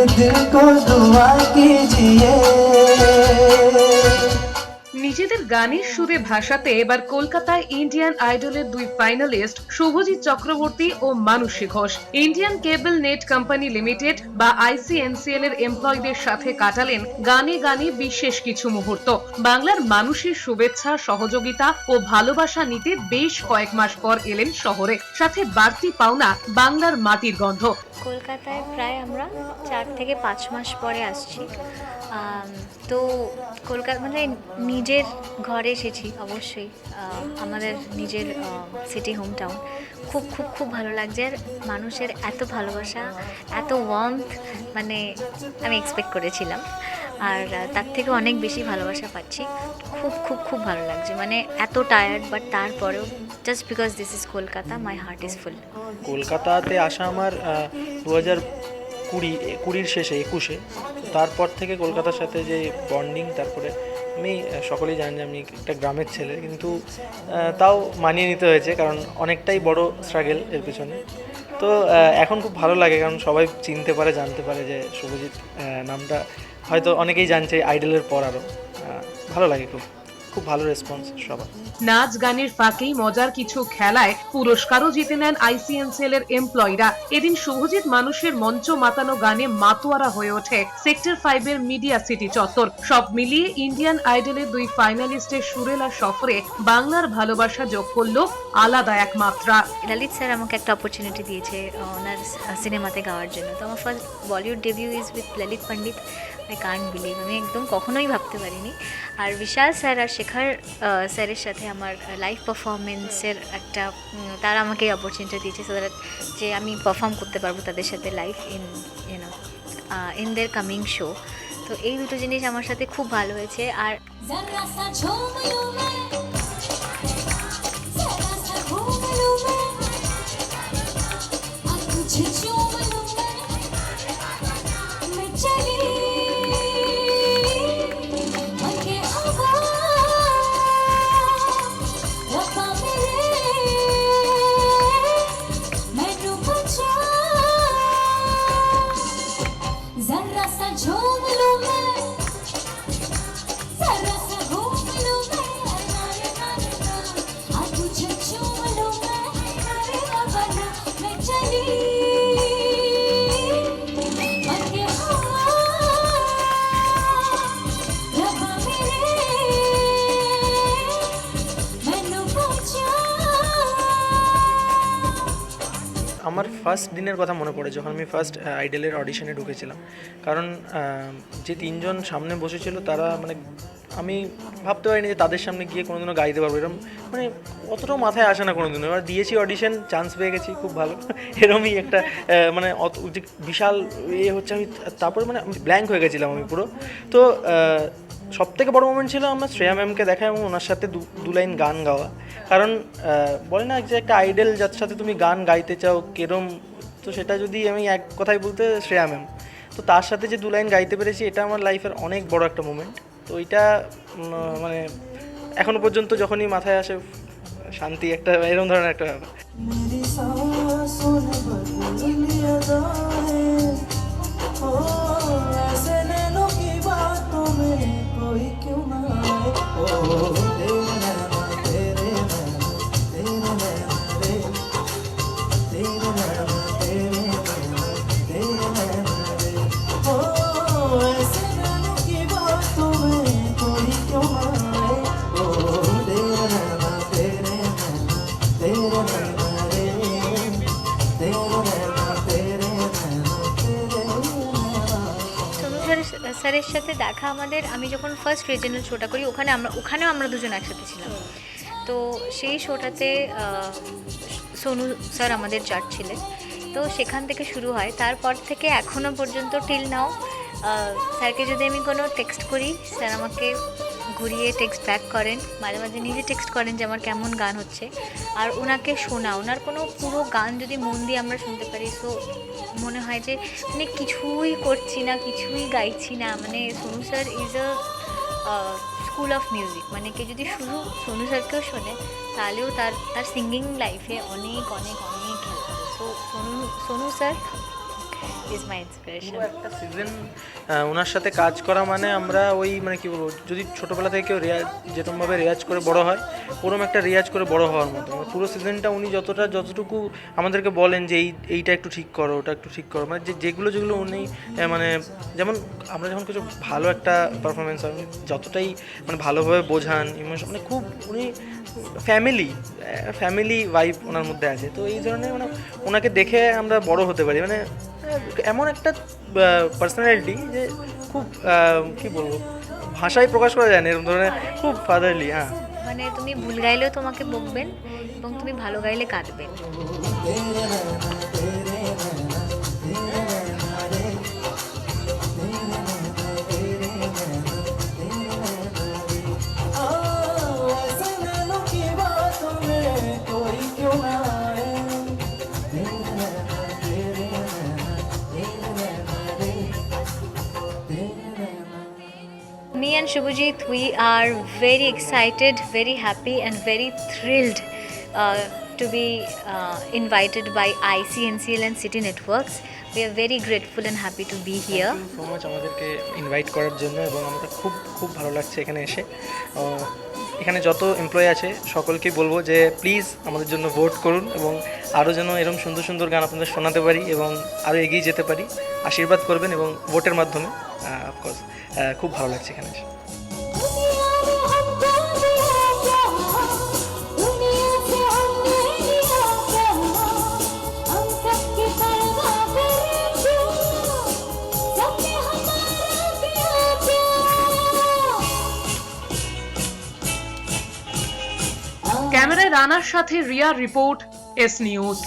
दिल को दुआ कीजिए নিজেদের গানের সুরে ভাষাতে এবার কলকাতায় ইন্ডিয়ান আইডলের দুই ফাইনালিস্ট শুভজিৎ চক্রবর্তী ও Mansi Ghosh Indian cable net company limited বা আইসিএনসিএল এর এমপ্লয়ীদের সাথে কাটালেন গানে গানে বিশেষ কিছু মুহূর্ত বাংলার মানুষের শুভেচ্ছা সহযোগিতা ও ভালোবাসা নিতে বেশ কয়েক মাস পর এলেন শহরে সাথে বাড়তি পাওনা বাংলার মাটির গন্ধ কলকাতায় প্রায় আমরা চার থেকে পাঁচ মাস পরে আসছি। তো কলকাতা মানে নিজের ঘরে এসেছি অবশ্যই। আমাদের নিজের সিটি হোম টাউন খুব খুব খুব ভালো লাগছে। আর মানুষের এত ভালোবাসা, এত ওয়ার্মথ মানে আমি এক্সপেক্ট করেছিলাম। আর তার থেকে অনেক বেশি ভালোবাসা পাচ্ছি। খুব খুব খুব ভালো লাগছে। মানে এত টায়ার্ড বাট তারপরেও just because this is Kolkata my heart is full কলকাতাতে আসা আমার দু হাজার কুড়ি, কুড়ির শেষে, একুশে, তারপর থেকে কলকাতার সাথে যে বন্ডিং তারপরে আমি সকলেই জানেন যে আমি একটা গ্রামের ছেলে, কিন্তু তাও মানিয়ে নিতে হয়েছে, কারণ অনেকটাই বড় স্ট্রাগেল এর পেছনে। তো এখন খুব ভালো লাগে, কারণ সবাই চিনতে পারে, জানতে পারে যে শুভজিৎ নামটা, হয়তো অনেকেই জানছে আইডলের পর আরও ভালো লাগে খুব। খুব ভালো রেসপন্স সবার। নাচ গানের ফাঁকেই মজার কিছু খেলায় পুরস্কারও জিতে নেন আইসিএনসিএল এর এমপ্লয়িরা এদিন শুভজিৎ মানুষের মঞ্চ মাতানো গানে মাতোয়ারা হয়ে ওঠে সেক্টর ফাইভ এর মিডিয়া সিটি চত্বর। সব মিলিয়ে ইন্ডিয়ান আইডলের দুই ফাইনালিস্টের সুরেলা সফরে বাংলার ভালোবাসা যোগ করল আলাদা এক মাত্রা ললিত স্যার আমাকে একটা অপরচুনিটি দিয়েছে ওনার সিনেমাতে গাওয়ার জন্য। তো আমার first Bollywood debut is with Lalit Pandit I can't believe আমি একদম কখনোই ভাবতে পারিনি আর বিশাল স্যার আর শেখার স্যারের সাথে আমার লাইভ পারফরমেন্সের একটা তারা আমাকে অপরচুনিটি দিয়েছে সো দ্যাট যে আমি পারফর্ম করতে পারব তাদের সাথে live in you know in their coming show তো এই দুটো জিনিস আমার সাথে খুব ভালো হয়েছে আর Did you. আমার ফার্স্ট দিনের কথা মনে পড়ে যখন আমি ফার্স্ট আইডলের অডিশনে ঢুকেছিলাম। কারণ যে তিনজন সামনে বসেছিল তারা মানে আমি ভাবতে পারিনি যে তাদের সামনে গিয়ে কোনোদিনও গাইতে পারব। এরকম মানে অতটাও মাথায় আসে না কোনোদিনও। এবার দিয়েছি অডিশন চান্স পেয়ে গেছি, খুব ভালো। এরমই একটা মানে অত বিশাল এ হচ্ছে আমি, তারপরে মানে ব্ল্যাঙ্ক হয়ে গেছিলাম আমি পুরো। তো সব থেকে বড় মোমেন্ট ছিল আমার শ্রেয়া ম্যামকে দেখা এবং ওনার সাথে দু লাইন গান গাওয়া। কারণ বলে না যে একটা আইডল যার সাথে তুমি গান গাইতে চাও, কেরম, তো সেটা যদি আমি এক কথায় বলতে শ্রেয়া ম্যাম। তো তার সাথে যে দু লাইন গাইতে পেরেছি, এটা আমার লাইফের অনেক বড় একটা মোমেন্ট তো এটা মানে এখনও পর্যন্ত যখনই মাথায় আসে, শান্তি একটা এরকম ধরনের একটা ব্যাপার। স্যারের সাথে দেখা আমাদের, আমি যখন ফার্স্ট রিজনাল শোটা করি, ওখানে আমরা, ওখানেও আমরা দুজন একসাথে ছিলাম। তো সেই শোটাতে সোনু স্যার আমাদের জাজ ছিলেন। তো সেখান থেকে শুরু হয়। তারপর থেকে এখনও পর্যন্ত টিল নাও স্যারকে যদি আমি কোনো টেক্সট করি, স্যার আমাকে ঘুরিয়ে টেক্সট ব্যাক করেন। মাঝে মাঝে নিজে টেক্সট করেন যে আমার কেমন গান হচ্ছে। আর ওনাকে শোনা ওনার কোনো পুরো গান যদি মন দিয়ে আমরা শুনতে পারি সো মনে হয় যে মানে কিছুই করছি না, কিছুই গাইছি না। মানে Sonu sir is a school of music মানে কেউ যদি শুধু সোনু স্যারকেও শোনে, তাহলেও তার তার সিঙ্গিং লাইফে অনেক অনেক অনেক হেল্প হবে। So Sonu Sonu sir is my inspiration একটা সিজন ওনার সাথে কাজ করা মানে আমরা ওই মানে কি বলব, যদি ছোটোবেলা থেকে কেউ রেয়াজ যেরকমভাবে রেয়াজ করে বড় হয়, ওরম একটা রেয়াজ করে বড় হওয়ার মতো। মানে পুরো সিজনটা উনি যতটা, যতটুকু আমাদেরকে বলেন যে এই, এইটা একটু ঠিক করো, ওটা একটু ঠিক করো মানে যে, যেগুলো যেগুলো উনি মানে যেমন আমরা যখন কিছু ভালো একটা পারফরমেন্স হয় যতটাই মানে ভালোভাবে বোঝান ইমোশন মানে খুব উনি ফ্যামিলি ফ্যামিলি ওয়াইফ ওনার মধ্যে আছে। তো এই ধরনের মানে ওনাকে দেখে আমরা বড় হতে পারি। মানে এমন একটা পার্সোনালিটি যে খুব কি বলব, ভাষায় প্রকাশ করা যায় না, এরকম ধরনের খুব ফাদারলি হ্যাঁ। মানে তুমি ভুল গাইলেও তোমাকে বকবেন এবং তুমি ভালো গাইলে কাঁদবেন। And Shubhajit, we are very excited, very happy, and very thrilled uh, to be uh, invited by ICNCL and City Networks. We are very grateful and happy to be here. So much আমাদেরকে invite করার জন্য এবং আমাদের খুব খুব ভালো লাগছে এখানে এসে। এখানে যত এমপ্লয়ি আছে, সকলকেই বলব যে প্লিজ আমাদের জন্য ভোট করুন এবং আরও যেন এরকম সুন্দর সুন্দর গান আপনাদের শোনাতে পারি এবং আরও এগিয়ে যেতে পারি। আশীর্বাদ করবেন এবং ভোটের মাধ্যমে অফকোর্স খুব ভালো লাগছে এখানে এসে। তানার সাথে রিয়া রিপোর্ট এস নিউজ